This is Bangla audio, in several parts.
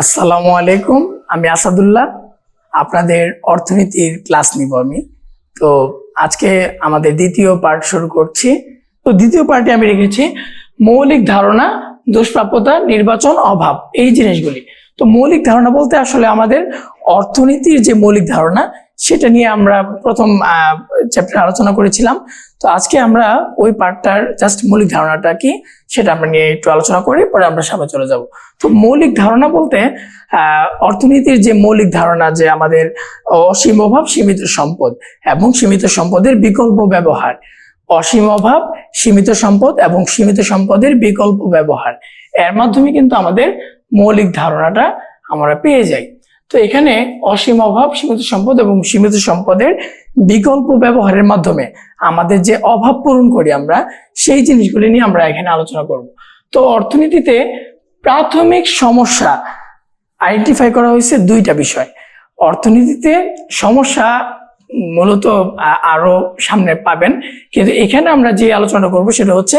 আসসালামু আলাইকুম, আমি আসাদুল্লাহ, আপনাদের অর্থনীতির ক্লাস নিব আমি। তো আজকে আমাদের দ্বিতীয় পার্ট শুরু করছি। তো দ্বিতীয় পার্টে আমি রেখেছি মৌলিক ধারণা, দুষ্প্রাপ্যতা, নির্বাচন, অভাব, এই জিনিসগুলি। তো মৌলিক ধারণা বলতে আসলে আমাদের অর্থনীতির যে মৌলিক ধারণা সেটা নিয়ে আমরা প্রথম চ্যাপ্টার আলোচনা করেছিলাম। তো আজকে আমরা ওই পার্টটার জাস্ট মৌলিক ধারণাটা কি সেটা আমরা নিয়ে একটু আলোচনা করি, পরে আমরা সামনে চলে যাব। তো মৌলিক ধারণা বলতে অর্থনীতির যে মৌলিক ধারণা যে আমাদের অসীম অভাব, সীমিত সম্পদ এবং সীমিত সম্পদের বিকল্প ব্যবহার। অসীম অভাব, সীমিত সম্পদ এবং সীমিত সম্পদের বিকল্প ব্যবহার। এর মাধ্যমে কিন্তু আমাদের মৌলিক ধারণাটা আমরা পেয়ে যাই। তো এখানে অসীম অভাব, সীমিত সম্পদ এবং সীমিত সম্পদের বিকল্প ব্যবহারের মাধ্যমে আমাদের যে অভাব পূরণ করি আমরা, সেই জিনিসগুলি নিয়ে আমরা এখানে আলোচনা করব। তো অর্থনীতিতে প্রাথমিক সমস্যা আইডেন্টিফাই করা হয়েছে দুইটা বিষয়। অর্থনীতিতে সমস্যা মূলত আরও সামনে পাবেন, কিন্তু এখানে আমরা যে আলোচনা করব সেটা হচ্ছে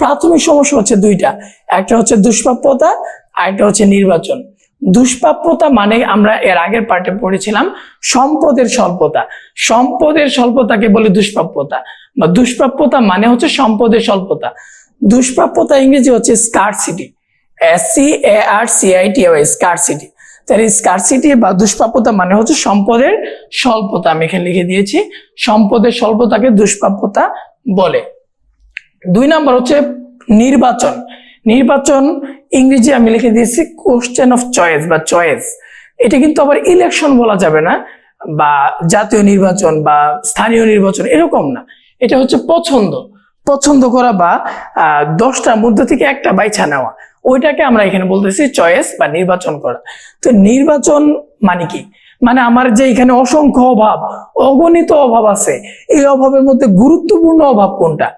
প্রাথমিক সমস্যা হচ্ছে দুইটা। একটা হচ্ছে দুষ্প্রাপ্যতা আর একটা হচ্ছে নির্বাচন। দুষ্প্রাপ্যতা মানে আমরা এর আগের পার্টে পড়েছিলাম সম্পদের স্বল্পতা। সম্পদের স্বল্পতাকে বলে দুষ্প্রাপ্যতা। বা দুষ্প্রাপ্যতা মানে হচ্ছে সম্পদের স্বল্পতা। দুষ্প্রাপ্যতা ইংরেজি হচ্ছে scarcity S C A R C I T Y scarcity তাহলে স্কারসিটি বা দুষ্প্রাপ্যতা মানে হচ্ছে সম্পদের স্বল্পতা। আমি এখানে লিখে দিয়েছি, সম্পদের স্বল্পতাকে দুষ্প্রাপ্যতা বলে। দুই নাম্বার হচ্ছে নির্বাচন। নির্বাচন ইংরেজি আমি লিখে দিয়েছি কোশ্চেন অফ চয়েস বা চয়েস এটা কিন্তু আবার ইলেকশন বলা যাবে না, বা জাতীয় নির্বাচন বা স্থানীয় নির্বাচন, এরকম না। এটা হচ্ছে পছন্দ। পছন্দ করা বা দশটার মধ্যে থেকে একটা বাইছা নেওয়া। ওইটাকে আমরা এখানে বলতেছি চয়েস বা নির্বাচন করা। তো নির্বাচন মানে কি? মানে আমার যে এখানে অসংখ্য অভাব, অগণিত অভাব আছে। এই অভাবের মধ্যে গুরুত্বপূর্ণ অভাব কোনটা?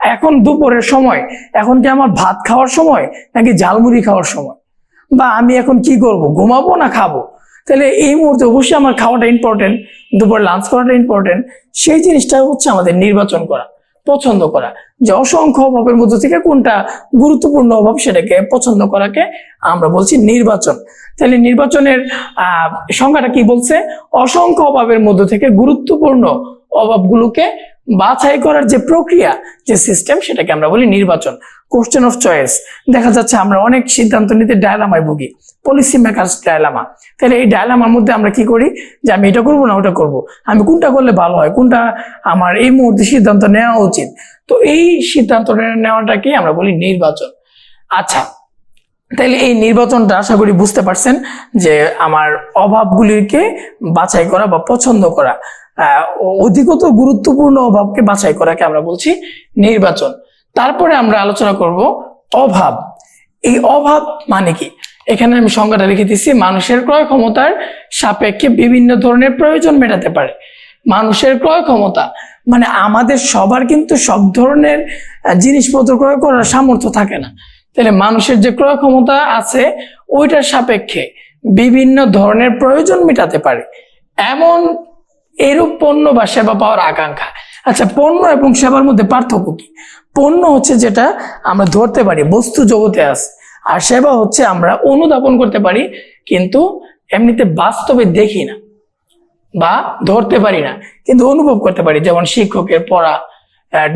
এখন দুপুরের সময়, এখন কি আমার ভাত খাওয়ার সময়, নাকি ঝালমুড়ি খাওয়ার সময়? বা আমি এখন কি করব, ঘুমাবো না খাব? তাহলে এই মুহূর্তে অবশ্যই আমার খাওয়াটা ইম্পর্টেন্ট দুপুর লাঞ্চ করাটা ইম্পর্টেন্ট সেই জিনিসটা হচ্ছে আমাদের নির্বাচন করা, পছন্দ করা। যে অসংখ্য অভাবের মধ্যে থেকে কোনটা গুরুত্বপূর্ণ অভাব সেটাকে পছন্দ করাকে আমরা বলছি নির্বাচন। তাহলে নির্বাচনের আহ সংখ্যাটা কি বলছে? অসংখ্য অভাবের মধ্যে থেকে গুরুত্বপূর্ণ অভাবগুলোকে বাছাই করার যে প্রক্রিয়া, যে সিস্টেম সেটাকে আমরা বলি নির্বাচন কোশ্চেন অফ চয়েস দেখা যাচ্ছে আমরা অনেক সিদ্ধান্ত নিতে ডায়লামায় ভুগি পলিসি মেকার্স ডায়লামা তাহলে এই ডায়লামার মধ্যে আমরা কি করি? যে আমি এটা করব না ওটা করব? আমি কোনটা করলে ভালো হয়? কোনটা আমার এই মুহূর্তে সিদ্ধান্ত নেওয়া উচিত? তো এই সিদ্ধান্ত নেওয়াটাকে আমরা বলি নির্বাচন। আচ্ছা তাহলে এই নির্বাচনটা আশা করি বুঝতে পারছেন যে আমার অভাবগুলিকে বাছাই করা বা পছন্দ করা। অধিকত গুরুত্বপূর্ণ অভাবকে বাছাই করাকে আমরা বলছি নির্বাচন। তারপরে আমরা আলোচনা করব অভাব। এই অভাব মানে কি? এখানে আমি সংজ্ঞাটা লিখে দিচ্ছি মানুষের ক্রয় ক্ষমতার সাপেক্ষে বিভিন্ন ধরনের প্রয়োজন মেটাতে পারে। মানুষের ক্রয় ক্ষমতা মানে আমাদের সবার কিন্তু সব ধরনের জিনিসপত্র ক্রয় করার সামর্থ্য থাকে না। তাহলে মানুষের যে ক্রয় ক্ষমতা আছে, ওইটার সাপেক্ষে বিভিন্ন ধরনের প্রয়োজন মেটাতে পারে। এমন এরূপ পণ্য বা সেবা পাওয়ার আকাঙ্ক্ষা। আচ্ছা পণ্য এবং সেবার মধ্যে পার্থক্য কি? পণ্য হচ্ছে যেটা আমরা ধরতে পারি, বস্তু জগতে আছে। আর সেবা হচ্ছে আমরা অনুধাবন করতে পারি, কিন্তু এমনিতে বাস্তবে দেখি না বা ধরতে পারি না, কিন্তু অনুভব করতে পারি। যেমন শিক্ষকের পড়া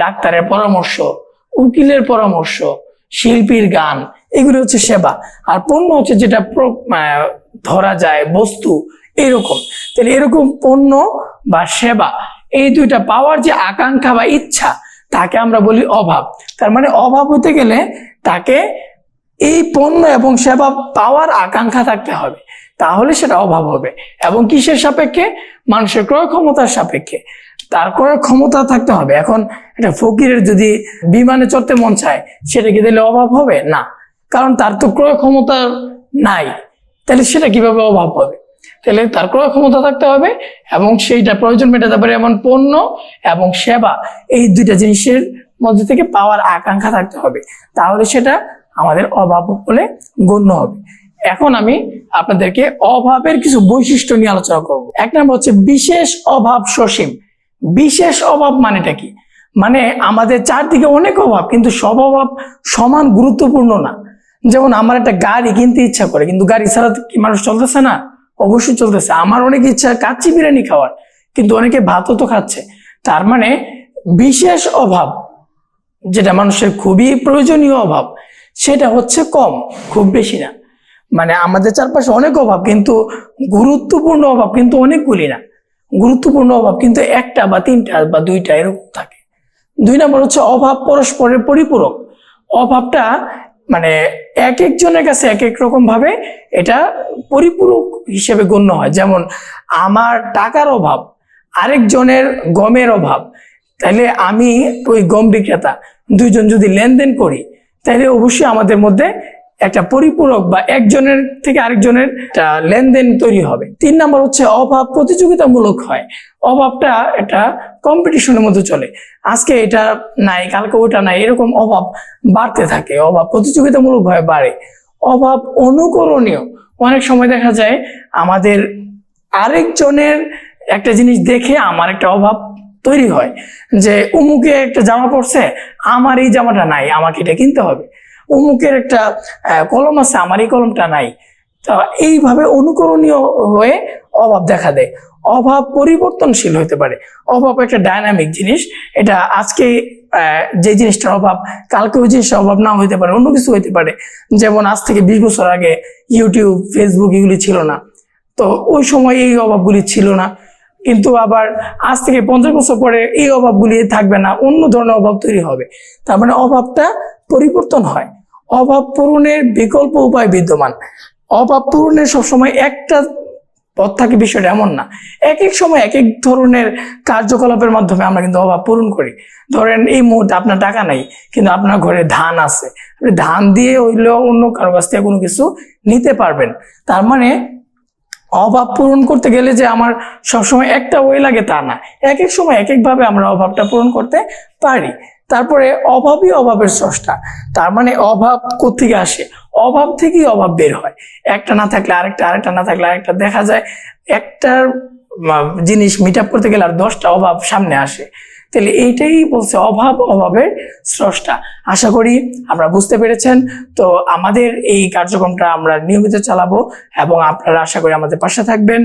ডাক্তারের পরামর্শ, উকিলের পরামর্শ, শিল্পীর গান, এগুলো হচ্ছে সেবা। আর পণ্য হচ্ছে যেটা ধরা যায়, বস্তু এরকম। তাহলে এরকম পণ্য বা সেবা, এই দুইটা পাওয়ার যে আকাঙ্ক্ষা বা ইচ্ছা, তাকে আমরা বলি অভাব। তার মানে অভাব হতে গেলে তাকে এই পণ্য এবং সেবা পাওয়ার আকাঙ্ক্ষা থাকতে হবে। তাহলে সেটা অভাব হবে। এবং কিসের সাপেক্ষে? মানুষের ক্রয় ক্ষমতার সাপেক্ষে। তার ক্রয় ক্ষমতা থাকতে হবে। এখন একটা ফকিরের যদি বিমানে চড়তে মন চায়, সেটা কি দিলে অভাব হবে? না। কারণ তার তো ক্রয় ক্ষমতা নাই। তাহলে সেটা কীভাবে অভাব হবে? তাহলে তার ক্রয় ক্ষমতা থাকতে হবে এবং সেইটা প্রয়োজন মেটাতে পারে এমন পণ্য এবং সেবা। এই দুইটা জিনিসের মধ্যে থেকে পাওয়ার আকাঙ্ক্ষা থাকতে হবে। তাহলে সেটা আমাদের অভাব বলে গণ্য হবে। এখন আমি আপনাদেরকে অভাবের কিছু বৈশিষ্ট্য নিয়ে আলোচনা করব। এক নম্বর হচ্ছে বিশেষ অভাব সসীম। বিশেষ অভাব মানেটা কি? মানে আমাদের চারদিকে অনেক অভাব, কিন্তু সব অভাব সমান গুরুত্বপূর্ণ না। যেমন আমার একটা গাড়ি কিনতে ইচ্ছা করে, কিন্তু গাড়ি ছাড়া কি মানুষ চলতেছে না? অবশ্যই চলতেছে। আমার অনেক ইচ্ছা কাচ্চি বিরিয়ানি খাওয়ার, কিন্তু অনেকে ভাতও তো খাচ্ছে। তার মানে বিশেষ অভাব, যেটা মানুষের খুবই প্রয়োজনীয় অভাব, সেটা হচ্ছে কম, খুব বেশি না। মানে আমাদের চারপাশে অনেক অভাব, কিন্তু গুরুত্বপূর্ণ অভাব কিন্তু অনেকগুলি না। গুরুত্বপূর্ণ অভাব কিন্তু একটা বা তিনটা বা দুইটা এরকম থাকে। দুই নম্বর হচ্ছে অভাব পরস্পরের পরিপূরক। অভাবটা মানে এক একজনের কাছে এক এক রকম ভাবে এটা পরিপূরক হিসেবে গণ্য হয়। যেমন আমার টাকার অভাব, আরেকজনের গমের অভাব তাহলে আমি ওই গম বিক্রেতা, দুইজন যদি লেনদেন করি তাহলে অবশ্যই আমাদের মধ্যে একটা পরিপূরক বা একজনের থেকে আরেকজনের লেনদেন তৈরি হবে। তিন নম্বর হচ্ছে অভাব প্রতিযোগিতামূলক হয়। অভাবটা একটা কম্পিটিশনের মধ্যে চলে। আজকে এটা নাই, কালকে ওটা নাই, এরকম অভাব বাড়তে থাকে। অভাব প্রতিযোগিতামূলক ভাবে বাড়ে। অভাব অনুকরণীয়। অনেক সময় দেখা যায় আমাদের আরেকজনের একটা জিনিস দেখে আমার একটা অভাব তৈরি হয়। যে, অমুকে একটা জামা পরছে, আমার এই জামাটা নাই, আমাকে এটা কিনতে হবে। অমুকের একটা কলম আছে, আমার এই কলমটা নাই। তা এইভাবে অনুকরণীয় হয়ে অভাব দেখা দেয়। অভাব পরিবর্তনশীল হতে পারে। অভাব একটা ডায়নামিক জিনিস। এটা আজকে যে জিনিসটার অভাব, কালকে ওই জিনিসটার অভাব না হতে পারে, অন্য কিছু হতে পারে। যেমন আজ থেকে বিশ বছর আগে ইউটিউব ফেসবুক এগুলি ছিল না। তো ওই সময় এই অভাবগুলি ছিল না। কিন্তু আবার আজ থেকে পঞ্চাশ বছর পরে এই অভাবগুলি থাকবে না, অন্য ধরনের অভাব তৈরি হবে। তার মানে অভাবটা পরিবর্তন হয়। অভাব পূরণের বিকল্প উপায় বিদ্যমান। অভাব পূরণের সবসময় একটা পথ থাকে, বিষয়টা এমন না। এক এক সময় এক এক ধরনের কার্যকলাপের মাধ্যমে আমরা কিন্তু অভাব পূরণ করি। ধরেন এই মুহূর্তে আপনার টাকা নাই, কিন্তু আপনার ঘরে ধান আছে। ধান দিয়ে হইলেও অন্য কারও কাছ থেকে কোনো কিছু নিতে পারবেন। তার মানে অভাব পূরণ করতে গেলে যে আমার সবসময় একটা ওয়ে লাগে তা না। এক এক সময় এক একভাবে আমরা অভাবটা পূরণ করতে পারি। তারপরে অভাবই অভাবের স্রষ্টা। তার মানে অভাব কোথেকে আসে? অভাব থেকেই অভাব বের হয়। একটা না থাকলে আরেকটা আরেকটা না থাকলে আরেকটা দেখা যায়। একটার জিনিস মিট আপ করতে গেলে আর দশটা অভাব সামনে আসে। তাহলে এইটাই বলছে অভাব অভাবের স্রষ্টা। আশা করি আমরা বুঝতে পেরেছেন। তো আমাদের এই কার্যক্রমটা আমরা নিয়মিত চালাবো এবং আপনারা আশা করি আমাদের পাশে থাকবেন।